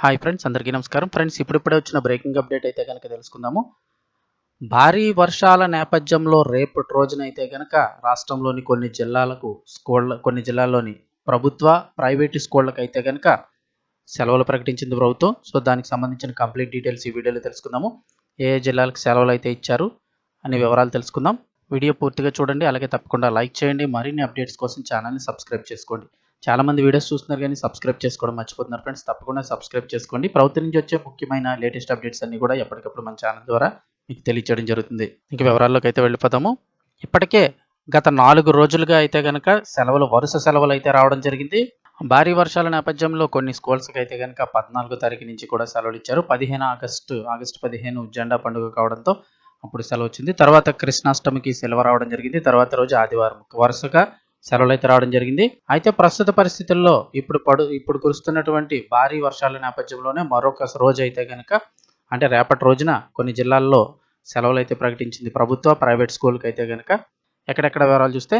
Hi friends అందరికీ నమస్కారం. Friends ఇప్పుడిప్పుడే వచ్చిన బ్రేకింగ్ అప్డేట్ అయితే కనుక తెలుసుకుందాము. భారీ వర్షాల నేపథ్యంలో రేపటి రోజునైతే కనుక రాష్ట్రంలోని కొన్ని జిల్లాలకు స్కూళ్ళ కొన్ని జిల్లాల్లోని ప్రభుత్వ ప్రైవేటు స్కూళ్ళకి అయితే కనుక సెలవులు ప్రకటించింది ప్రభుత్వం. సో దానికి సంబంధించిన కంప్లీట్ డీటెయిల్స్ ఈ వీడియోలో తెలుసుకుందాము. ఏ ఏ జిల్లాలకు సెలవులు అయితే ఇచ్చారు అనే వివరాలు తెలుసుకుందాం. వీడియో పూర్తిగా చూడండి అలాగే తప్పకుండా లైక్ చేయండి. మరిన్ని అప్డేట్స్ కోసం ఛానల్ని సబ్స్క్రైబ్ చేసుకోండి. చాలా మంది వీడియోస్ చూస్తున్నారు కానీ సబ్స్క్రైబ్ చేసుకోవడం మర్చిపోతున్నారు ఫ్రెండ్స్. తప్పకుండా సబ్స్క్రైబ్ చేసుకోండి. ప్రభుత్వం నుంచి వచ్చే ముఖ్యమైన లేటెస్ట్ అప్డేట్స్ అన్ని కూడా ఎప్పటికప్పుడు మన ఛానల్ ద్వారా మీకు తెలియచేయడం జరుగుతుంది. ఇంక వివరాల్లోకి అయితే వెళ్ళిపోతాము ఇప్పటికే గత నాలుగు రోజులుగా అయితే కనుక సెలవులు వరుస సెలవులు అయితే రావడం జరిగింది. భారీ వర్షాల నేపథ్యంలో కొన్ని స్కూల్స్కి అయితే కనుక పద్నాలుగో తారీఖు నుంచి కూడా సెలవులు ఇచ్చారు. పదిహేను ఆగస్టు ఆగస్టు పదిహేను జెండా పండుగ కావడంతో అప్పుడు సెలవు వచ్చింది. తర్వాత కృష్ణాష్టమికి సెలవు రావడం జరిగింది. తర్వాత రోజు ఆదివారం వరుసగా సెలవులు అయితే రావడం జరిగింది. అయితే ప్రస్తుత పరిస్థితుల్లో ఇప్పుడు పడు ఇప్పుడు కురుస్తున్నటువంటి భారీ వర్షాల నేపథ్యంలోనే మరొక రోజు అయితే కనుక అంటే రేపటి రోజున కొన్ని జిల్లాల్లో సెలవులు అయితే ప్రకటించింది ప్రభుత్వ ప్రైవేట్ స్కూల్కి అయితే కనుక ఎక్కడెక్కడ వివరాలు చూస్తే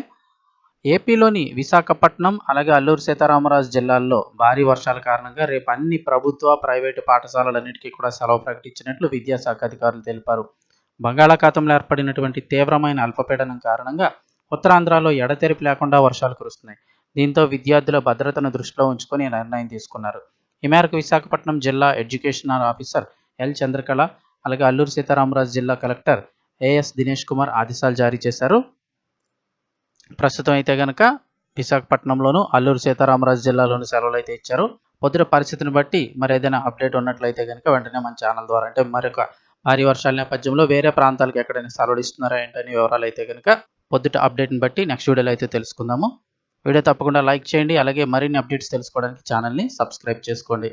ఏపీలోని విశాఖపట్నం అలాగే అల్లూరు సీతారామరాజు జిల్లాల్లో భారీ వర్షాల కారణంగా రేపు అన్ని ప్రభుత్వ ప్రైవేటు పాఠశాలలన్నిటికీ కూడా సెలవు ప్రకటించినట్లు విద్యాశాఖ అధికారులు తెలిపారు. బంగాళాఖాతంలో ఏర్పడినటువంటి తీవ్రమైన అల్పపీడనం కారణంగా ఉత్తరాంధ్రలో ఎడతెరిపి లేకుండా వర్షాలు కురుస్తున్నాయి. దీంతో విద్యార్థుల భద్రతను దృష్టిలో ఉంచుకొని నిర్ణయం తీసుకున్నారు. ఈ మేరకు విశాఖపట్నం జిల్లా ఎడ్యుకేషనల్ ఆఫీసర్ ఎల్ చంద్రకళ అలాగే అల్లూరు సీతారామరాజు జిల్లా కలెక్టర్ ఏఎస్ దినేష్ కుమార్ ఆదేశాలు జారీ చేశారు. ప్రస్తుతం అయితే కనుక విశాఖపట్నంలోను అల్లూరు సీతారామరాజు జిల్లాలోని సెలవులు అయితే ఇచ్చారు. పొద్దున పరిస్థితిని బట్టి మరి ఏదైనా అప్డేట్ ఉన్నట్లయితే కనుక వెంటనే మన ఛానల్ ద్వారా అంటే మరొక భారీ వర్షాల నేపథ్యంలో వేరే ప్రాంతాలకు ఎక్కడైనా సెలవులు ఇస్తున్నారా ఏంటనే వివరాలు అయితే కనుక పొద్దుట అప్డేట్ని బట్టి నెక్స్ట్ వీడియోలో అయితే తెలుసుకుందాము. వీడియో తప్పకుండా లైక్ చేయండి అలాగే మరిన్ని అప్డేట్స్ తెలుసుకోవడానికి ఛానల్ని సబ్స్క్రైబ్ చేసుకోండి.